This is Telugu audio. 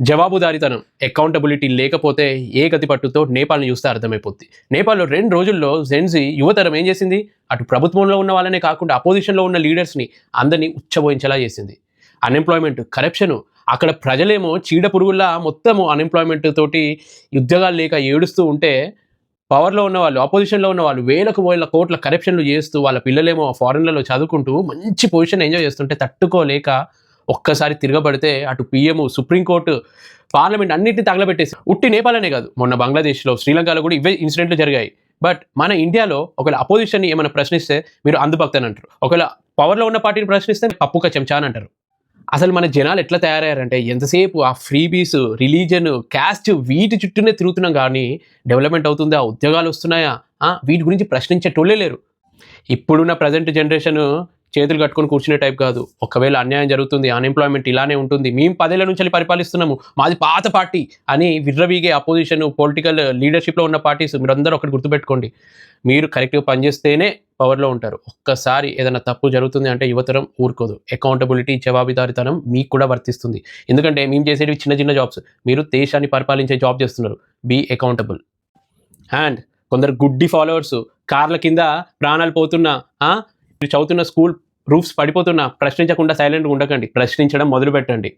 జవాబుదారీతనం అకౌంటబిలిటీ లేకపోతే ఏ గతి పట్టుతో నేపాల్ని చూస్తే అర్థమైపోద్ది. నేపాల్లో రెండు రోజుల్లో జెన్జీ యువతరం ఏం చేసింది? అటు ప్రభుత్వంలో ఉన్న వాళ్ళనే కాకుండా అపోజిషన్లో ఉన్న లీడర్స్ని అందరినీ ఉచ్చబోయించేలా చేసింది. అన్ఎంప్లాయ్మెంట్ కరప్షను అక్కడ ప్రజలేమో చీడ పురుగుల్లా మొత్తము అన్ఎంప్లాయ్మెంట్ తోటి ఉద్యోగాలు లేక ఏడుస్తూ ఉంటే పవర్లో ఉన్న వాళ్ళు ఆపోజిషన్లో ఉన్న వాళ్ళు వేలకు వేల కోట్ల కరప్షన్లు చేస్తూ వాళ్ళ పిల్లలేమో ఫారెన్లలో చదువుకుంటూ మంచి పొజిషన్ ఎంజాయ్ చేస్తుంటే తట్టుకోలేక ఒక్కసారి తిరగబడితే అటు పిఎం సుప్రీంకోర్టు పార్లమెంట్ అన్నింటినీ తగలబెట్టేసి ఉట్టి నేపాలనే కాదు మొన్న బంగ్లాదేశ్లో శ్రీలంకలో కూడా ఇవే ఇన్సిడెంట్లు జరిగాయి. బట్ మన ఇండియాలో ఒకవేళ అపోజిషన్ని ఏమైనా ప్రశ్నిస్తే మీరు అందుభక్తని అంటారు. ఒకవేళ పవర్లో ఉన్న పార్టీని ప్రశ్నిస్తే పప్పుక చెంచా అని అంటారు. అసలు మన జనాలు ఎట్లా తయారయ్యారంటే ఎంతసేపు ఆ ఫ్రీబీస్ రిలీజన్ క్యాస్ట్ వీటి చుట్టూనే తిరుగుతున్నాం కానీ డెవలప్మెంట్ అవుతుందా? ఉద్యోగాలు వస్తున్నాయా? వీటి గురించి ప్రశ్నించేటోళ్ళే లేరు. ఇప్పుడున్న ప్రజెంట్ జనరేషన్ చేతులు కట్టుకొని కూర్చునే టైప్ కాదు. ఒకవేళ అన్యాయం జరుగుతుంది అన్ఎంప్లాయ్మెంట్ ఇలానే ఉంటుంది మేము పదేళ్ళ నుంచి పరిపాలిస్తున్నాము మాది పాత పార్టీ అని విర్రవీగే అపోజిషన్ పొలిటికల్ లీడర్షిప్లో ఉన్న పార్టీస్ మీరందరూ ఒకటి గుర్తుపెట్టుకోండి. మీరు కరెక్ట్గా పనిచేస్తేనే పవర్లో ఉంటారు. ఒక్కసారి ఏదైనా తప్పు జరుగుతుంది అంటే యువతరం ఊరుకోదు. అకౌంటబిలిటీ జవాబుదారితనం మీకు కూడా వర్తిస్తుంది. ఎందుకంటే మేము చేసేవి చిన్న చిన్న జాబ్స్ మీరు దేశాన్ని పరిపాలించే జాబ్ చేస్తున్నారు. బీ అకౌంటబుల్ అండ్ కొందరు గుడ్డి ఫాలోవర్స్ కార్ల కింద ప్రాణాలు పోతున్నా మీరు చదువుతున్న స్కూల్ రూఫ్స్ పడిపోతున్నా ప్రశ్నించకుండా సైలెంట్గా ఉండకండి. ప్రశ్నించడం మొదలు పెట్టండి